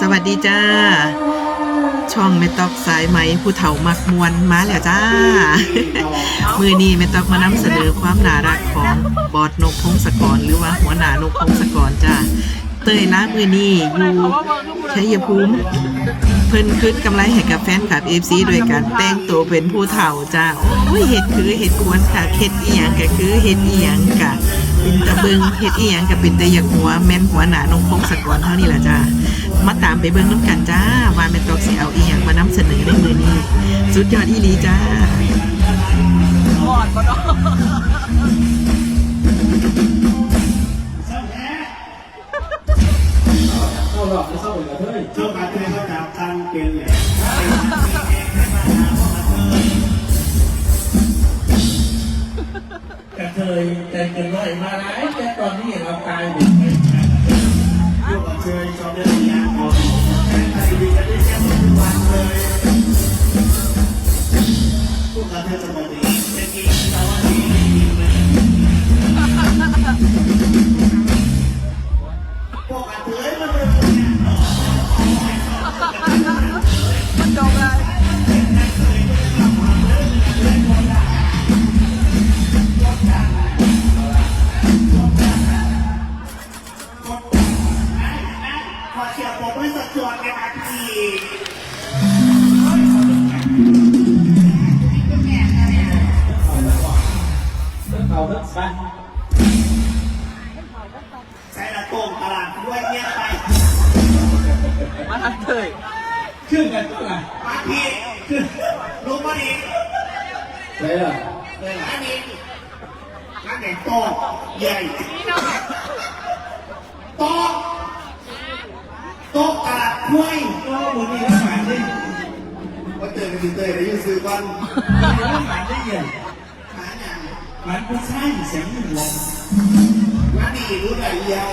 สวัสดีจ้า ช่องเมตอกสายไหมผู้เฒ่ามักมวนมาแล้วจ้า มือนี้เมตอกมานำเสนอความน่ารักของบอดนกพงศกรหรือว่าหัวหน้านกพงศกรจ้าเตยล้ามือนี้อยู่ชัยภูมิเพิ่นคืนกำไรให้กับแฟนคลับ FC โดยการแต่งตัวเป็นผู้เฒ่าจ้าโอ้ยเฮ็ดคือเฮ็ดควรค่ะเฮ็ดอีหยังก็คือเฮ็ดอีหยังกะเป็นตะเบิงเฮ็ดอีหยังก็เป็นตะอยากหัวแม่นหัวหน้านงพงศกรเท่านี้ล่ะจ้า มาตามไปเบิ่งน้ำกันจ้าว่าแม่นตอกสิเอาอีหยังมานำเสนอในมือนี้ สุดยอดอีหลีจ้าเข้าหลอกไม่เข้าเหมือกเฮ้ยช่วงกาเตือเขาจับทันเกณฑ์เนี่ยกระเทยแต่งกันน้อยมาหลายแต่ตอนนี้เราตายหมดเลยพว ขอเสียงผมให้สักส่วนในทันทีเอาเถอะไปใช้ละโต้งตลาดด้วยเงี้ยไป มาทางเตยขึ้นกันก็ล่ะมาพี่คือลงมาดิใช่หรอเลยอันนี้นั่นไหนโต้ใหญ่โต้โต้ตลาดห้วยก็มือนี้รักษาได้ว่าเตือนกันสิเตือนได้ยินซื้อวันรักษาได้ยังหาอย่างมันก็ใช่เสียงหนึ่งวงว่าดีรู้ไหนใหญ่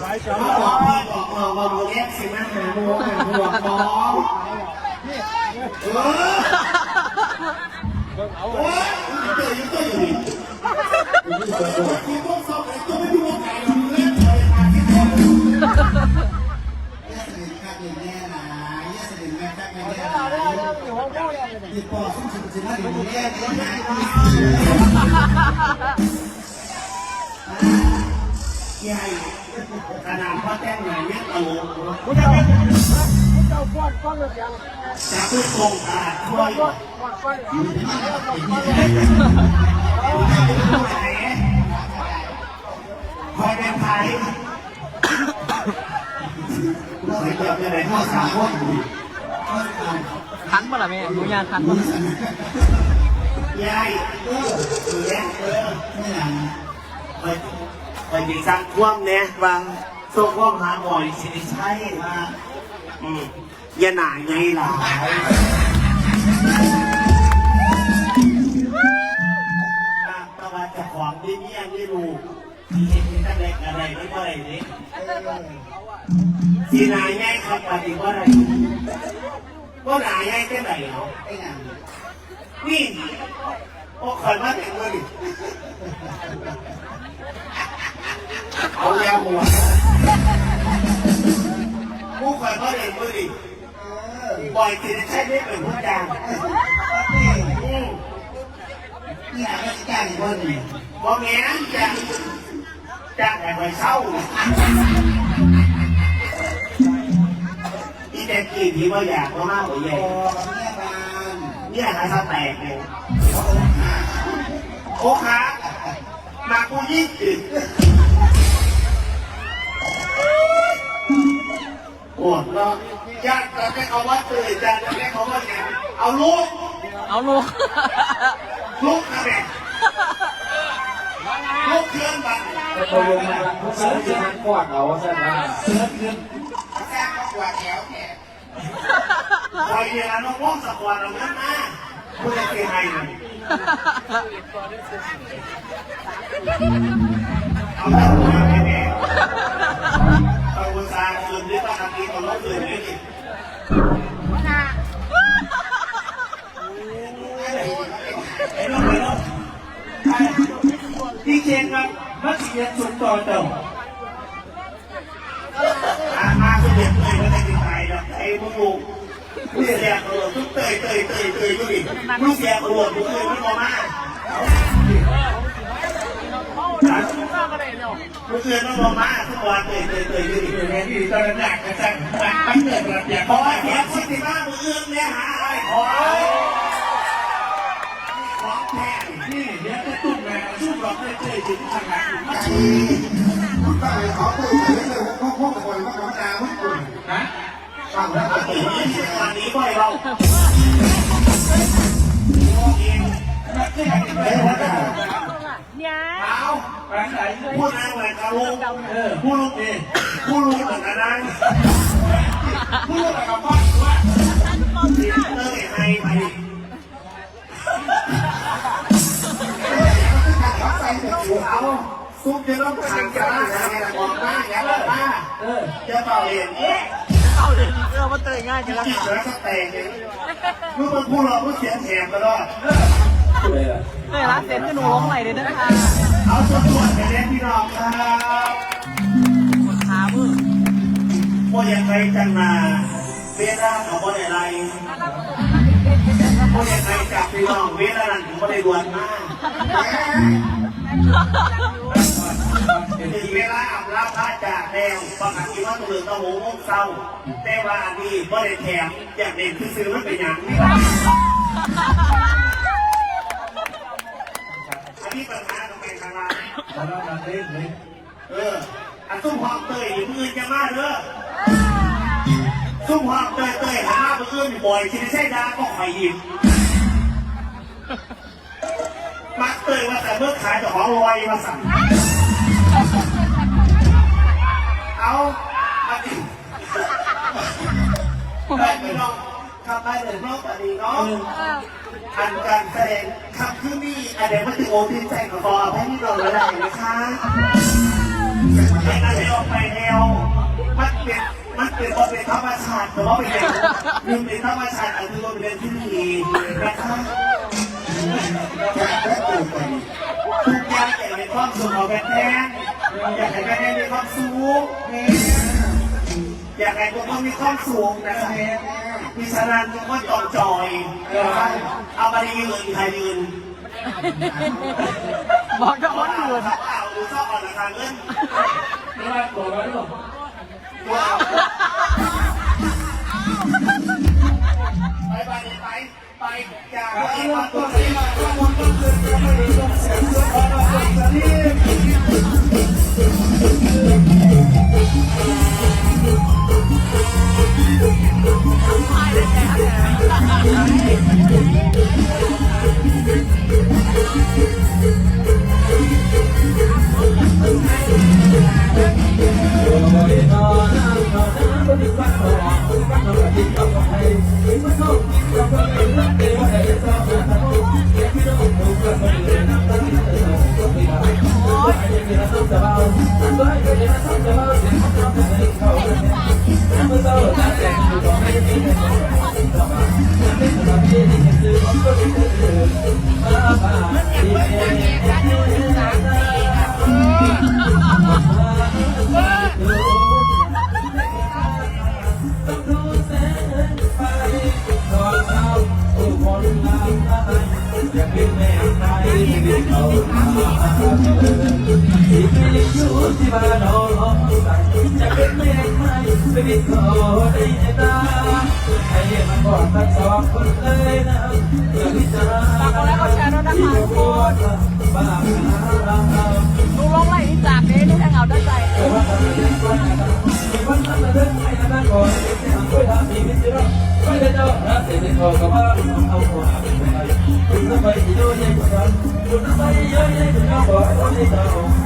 มาบอกพี่บอกน้องมาดูแยกสิมาหาหนูหาหนูน้องเออโอ้ยเตือนยังตือนอยู่ดิที่ต้องสอบไอ้ตัวไม่ดูว่าไก่เราเล่นเลยมาที่โต้แย่สนิทกันอยู่แน่นะแย่สนิทกันแค่แน่นะติดต่อซึ่งสิบสิบห้าเดี๋ยวแย่แย่หายใหญ่ ขนาดพ่อแจ้งหน่อยเนี่ยตลกจะพูดตรงตลาดช่วยคอยเป็นไทยเราไปเจอกันไหนข้อสามข้อสี่ทันบ่ล่ะแม่หนูยาทันบ่ยายเออเออเออไม่หลังไป ไปดีสร้างท่วมเนี่ยบางส่งข้อมหาบ่อยสิใช่มาอืมอย่าหนาไงหลายตามประวัติเจ้าของที่เนี่ยไม่รู้ที่เห็นตั้งแต่อะไรไม่ก็อะไรนี่สีนายง่ายครับปฏิว่าอะไรก็หนาง่ายแค่ไหนเหรอไอ้หนังนี่โอ้ขันมาแต่งเลยเอาแล้ว หัวผู้ขันมาแต่งเลยบ่อยทีใช่ไม่เป็นผู้จางนี่หาราชการอีกคนนึงบ่แม่นจ้างจ้างแต่ไปเศร้าอีแต่กี่ที่ว่าอยากมากกว่าใหญ่เนี่ยหาสแตกเลยโอ้ขามากูยิ่งติด โอ้เนาะญาติจะให้เขาว่าตื่นญาติจะให้เขาว่าอย่างเอาลูกเอาลูกลูกนะแม่ลูกเคลื่อนบัตรพอลงมาเสือจะมันกวาดเอาใช่ไหมเสือขึ้นแซ่บก็กว่าแถวแถวคอยเรียนน้องว่องสกวันเราเงินมาคุณจะเป็นไงเอาแบบนี้แม่แม่ นี้ต้องทำดีตอนรถคืนนี้ดิไอ้น้องไอ้น้องพี่เชนครับมัธยสุดต่อเต่ามามาคือเด็กเลยมาแต่เสียกระโดดทุกเตยเตยเตยเตยอยู่ดิมึงเสียกระโดดมึงเลยไม่พอมาก มึงเกินไม่พอมาทุกวันเตยเตยเตยอยู่ดิเดี๋ยวนี้ที่ตอนนั้นหนักกระชังตั้งเกิดระเบียบเพราะว่าแขกสิบสี่ห้ามึงเอื้อมเนี่ยหาอะไรของของแท้นี่เดี๋ยวจะตุ้มแม่สู้รบได้เจอถึงทางหลังมาตั้งแต่เขาพูดไปเรื่อยๆพวกพวกคนว่าเขาด่าพวกคุณนะฟังแล้วตีวันนี้บ่อยเราเองไม่ใช่ไม่ ใช่ว่าเอาปลาไหลพูดนะเหมือนกับลุงเออพูดลุงดิพูดลุงเหมือนกันนะพูดกับบ้านว่าเต้ยให้ไปเขาใส่แต่หัวเอาซุปเดี๋ยวเราไปทางกากันรนะทำบอกมาอย่าบอกมาเออจะเป่าเองเอ๊ะเอาเลยเออมาเตยง่ายจังจะละติดเชื้อสเตย์เนี่ยเมื่อมันพูดเราก็เสียงแหบตลอดเลยล่ะ เตยละเสร็จก็หนูลงไหลเลยนะคะเอาส่วนส่วนไปเล่นพี่น้องครับขาเบอร์พวกยังไงจังนาเวลาของคนอะไรพวกยังไงจับพี่น้องเวลานั้นถึงคนได้ดวนมากถึงเวลาอับรับพระจากแล้วประกาศที่ว่าตัวเลืองต้องโหงงเศร้า แต่ว่าอันนี้ก็ได้แถมอยากเด่นคือซื้อมันเป็นอย่างนี้ อันนี้ปัญหาต้องเป็นทางล่างแล้วเราเล่นเลยเอออันซุ่มหอกเตยอยู่มือจะมาเด้อซุ่มหอกเตยเตยหาเพื่อนบ่อยที่ไม่ใช่ดาก็คอยหยิบมักเตยว่าแต่เมื่อขายแต่ขอลอยมาสั่งเอามาดิได้ไปลอง ทำไปเลยนอกจากนี้เนาะอันการแสดงคำที่นี่อันเดี๋ยวมันถึงโอทิใจกับฟอให้พี่เราเลยนะคะไม่น่าจะออกไปแนวมันเป็นมันเป็นบทเป็นธรรมชาติแต่ว่าเป็นอย่างหนึ่งเป็นธรรมชาติอันหนึงเป็นเรื่องที่ดีนะคะแค่แค่ตัวไปทุกอย่างอยากมีความสุขของแม่แทนอยากให้แม่แทนมีความสุข อยากให้ทุกคนมีความสุขนะคะมีฉะนั้นทุกคนต้องจอยเอามาดียืนใครยืนบอกกับคนอื่นเขาเอาหรือชอบเอาราคาเงินนี่ว่าตัวเราด้วยว้าวไปไปไปไปจากไอ้วันตัวนี้มาตัววันตัวคืนจะไม่ได้ต้อ ที่บ้านเราล้อมใจจะเป็นไม่ได้ไม่ไปบิดเขาได้ตาให้มันก่อนตัดงสองคนเลยนะเพื่อพิจาฝากกล้วกดแชร์ด้วยนะคะทุกคนบ้าลุงลงไหลที่จากนี้ที่ทางเอาด้านใจวันนั้นเราเดินไปนั่งก่อนเป็นทางด้วยทางมีมิตรรักไม่ได้เจ้ารักเสร็จเป็นคอกับว่าเอาความเป็นไปคุณสบไยดีด้วยยังคุณทำคุณสบายดีด้ยิ่งคุณเอาบ่อยต้อด้เจ้า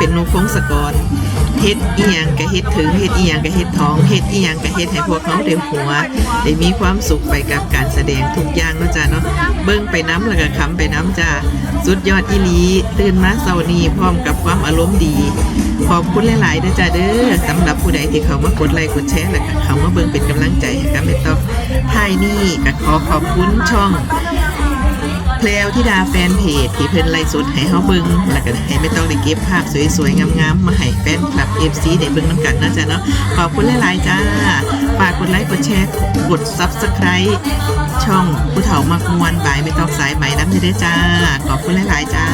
เป็นนกพงศกรเฮ็ดอีหยังก็เฮ็ดถึงเฮ็ดอีหยังก็เฮ็ดท้องเฮ็ดอีหยังก็เฮ็ดให้พวกเขาได้หัวได้มีความสุขไปกับการแสดงทุกอย่างเนาะจ้าเนาะเบิ่งไปน้ำแล้วก็คำไปน้ำจ้าสุดยอดอีหลีตื่นมาเช้านี้พร้อมกับความอารมณ์ดี ขอบคุณหลายๆเด้อจ้าเด้อสำหรับผู้ใดที่เขามากดไลค์กดแชร์แล้วก็เขามาเบิ่งเป็นกำลังใจให้กับแม่ต๊อกท้ายนี้ก็ขอขอบคุณช่อง เพลวที่ดาแฟนเพจที่เพิ่นไล่สดให้เฮาเบิ่งแล้วก็ให้ไม่ต้องได้เก็บภาพสวยๆงามๆมาให้แฟนคลับ FC ได้เบิ่งนำกันนะจ๊ะเนาะขอบคุณหลายๆจ้าฝากกดไลค์กดแชร์กด Subscribe ช่องผู้เฒ่ามักมวนบายไม่ต้องสายไหมน้ำเด้อจ้าขอบคุณหลายๆจ้า